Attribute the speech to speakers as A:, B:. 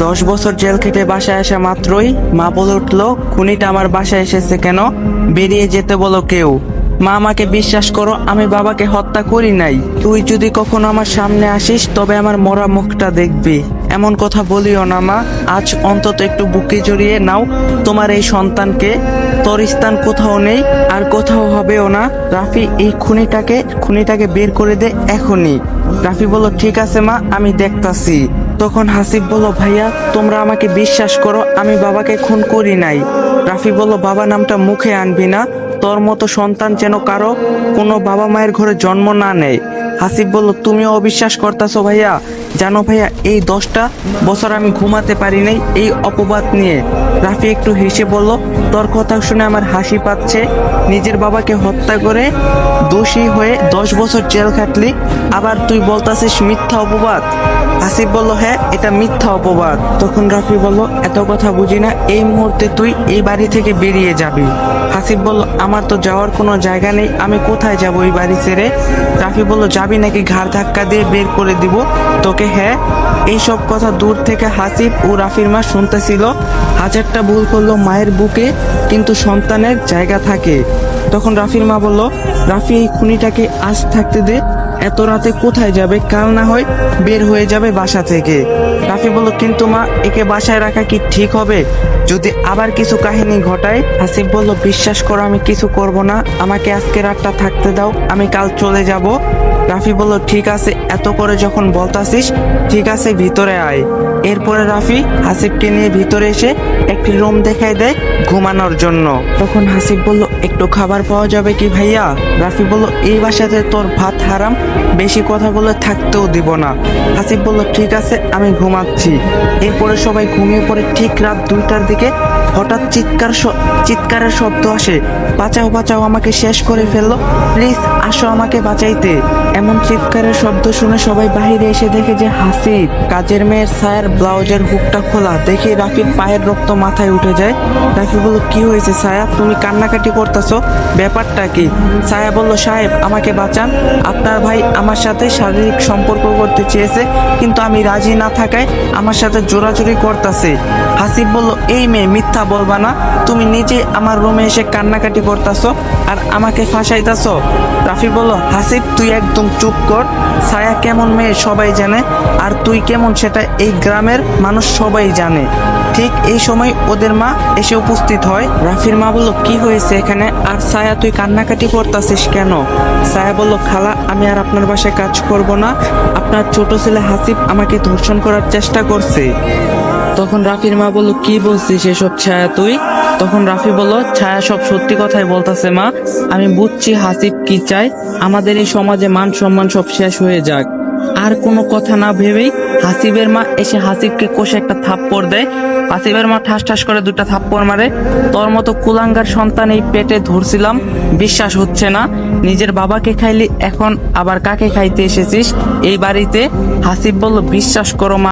A: দশ বছর জেল খেটে বাসায় আসা মাত্রই মা বলে উঠল, খুনিটা আমার বাসায় এসেছে কেন? বেরিয়ে যেতে বলো কেউ। মা আমাকে বিশ্বাস করো, আমি বাবাকে হত্যা করি নাই। তুই যদি কখনো আমার সামনে আসিস, তবে আমার মরা মুখটা দেখবি। এমন কথা বলিও না, মা। আজ অন্তত একটু বুকে জড়িয়ে নাও। তোমার এই সন্তানকে তোর স্থান কোথাও নেই, আর কোথাও হবেও না। রাফি, এই খুনিটাকে খুনিটাকে বের করে দে এখনই। রাফি বলল, ঠিক আছে, মা, আমি দেখতাছি। তখন হাসিব বলল, ভাইয়া, তোমরা আমাকে বিশ্বাস করো, আমি বাবাকে খুন করি নাই। রাফি বলল, বাবা নামটা মুখে আনবি না। তোর মতো সন্তান যেন কারও কোনো বাবা মায়ের ঘরে জন্ম না নেয়। হাসিব বলল, তুমিও অবিশ্বাস করতাছো ভাইয়া। জানো ভাইয়া, এই দশটা বছর আমি ঘুমাতে পারি নাই। এই অপবাদ নিয়ে। রাফি একটু হেসে বলল, তোর কথা শুনে আমার হাসি পাচ্ছে। নিজের বাবাকে হত্যা করে দোষী হয়ে দশ বছর জেল খাটলি। আবার তুই বলতাছিস মিথ্যা অপবাদ। আসিফ বলল হ্যাঁ এটা মিথ্যা অপবাদ। তখন রাফি বলল, এত কথা বুঝি না, এই মুহূর্তে তুই এই বাড়ি থেকে বেরিয়ে যাবি। হাসিফ বলল, আমার তো যাওয়ার কোনো জায়গা নেই, আমি কোথায় যাব এই বাড়ি ছেড়ে? রাফি বলল, যাবি নাকি ঘাড় ধাক্কা দিয়ে বের করে দিব? তোকে হ্যাঁ। এইসব কথা দূর থেকে হাসিফ ও রাফির মা শুনতেছিল। হাজারটা ভুল করল মায়ের বুকে, কিন্তু সন্তানের জায়গা থাকে। তখন রাফির মা বলল, রাফি, এই খুনিটাকে আজ থাকতে দে। এত রাতে কোথায় যাবে? কাল না হয় বের হয়ে যাবে বাসা থেকে। রাফি বলল, কিন্তু মা, একে বাসায় রাখা কি ঠিক হবে? যদি আবার কিছু কাহিনী ঘটায়? হাসিফ বলল, বিশ্বাস করো, আমি কিছু করব না। আমাকে আজকে রাতটা থাকতে দাও। আমি কাল চলে যাব। রাফি বলল, ঠিক আছে, এত করে যখন বলতাছিস, ঠিক আছে, ভিতরে আয়। এরপরে রাফি হাসিবকে নিয়ে ভিতরে এসে একটি রুম দেখায় দেয় ঘুমানোর জন্য। তখন হাসিব বলল, একটু খাবার পাওয়া যাবে কি ভাইয়া? রাফি বলল, এই বাসাতে তোর ভাত হারাম, বেশি কথা বলে থাকতেও দিব না। হাসিব বলল, ঠিক আছে, আমি ঘুমাচ্ছি। এরপরে সবাই ঘুমিয়ে পড়ে ঠিক রাত দুইটার দিকে হঠাৎ চিৎকার চিৎকারের শব্দ আসে। বাঁচাও বাঁচাও, আমাকে শেষ করে ফেলল প্লিজ, আসো আমাকে বাঁচাইতে। এমন চিৎকারের শব্দ শুনে সবাই বাইরে এসে দেখে যে হাসি কাজের মেয়ের ছায়ার ব্লাউজের হুকটা খোলা। দেখে রাফির পায়ের রক্ত মাথায় উঠে যায়। রাফি বলল, কি হয়েছে ছায়া তুমি কান্নাকাটি করতেছো? ব্যাপারটা কি? ছায়া বলল, সাহেব, আমাকে বাঁচান। আপনার ভাই আমার সাথে শারীরিক সম্পর্ক করতে চেয়েছে, কিন্তু আমি রাজি না থাকায় আমার সাথে জোরাজুরি করতেছে। হাসিব বলল, এই মেয়ে মিথ্যা বলবা না। তুমি নিজে আমার রুমে এসে কান্নাকাটি করতেছো আর আমাকে ফাঁসাইতেছো। রাফি বলল, হাসিব, তুই একদম চুপ কর। ছায়া কেমন মেয়ে সবাই জানে আর তুই কেমন সেটা এই গ্রামের মানুষ সবাই জানে। ঠিক এই সময় ওদের মা এসে উপস্থিত হয়। রাফির মা বলল, কি হয়েছে এখানে? আর ছায়া, তুই কান্নাকাটি করতেছিস কেন? ছায়া বলল, খালা, আমি আর আপনার বাসায় কাজ করব না। আপনার ছোট ছেলে হাসিব আমাকে ধর্ষণ করার চেষ্টা করছে। তখন রাফির মা বলল, কি বলছিস এসব ছায়া তুই? তখন রাফি বলল, ছায়া সব সত্যি কথাই বলতাছে মা। আমি বুঝছি হাসিব কি চায়। আমাদের এই সমাজে মান সম্মান সব শেষ হয়ে যাক। আর কোনো কথা না ভেবেই হাসিবের মা এসে হাসিবকে কষে একটা থাপ্পড় দেয়। হাসিবের মা ঠাস ঠাস করে দুটা থাপ্পড় মারে। তোর মতো কুলাঙ্গার সন্তান এই পেটে ধরছিলাম, বিশ্বাস হচ্ছে না। নিজের বাবাকে খাইলি, এখন আবার কাকে খাইতে এসেছিস? এই বাড়িতে হাসিব বলল, বিশ্বাস করো মা।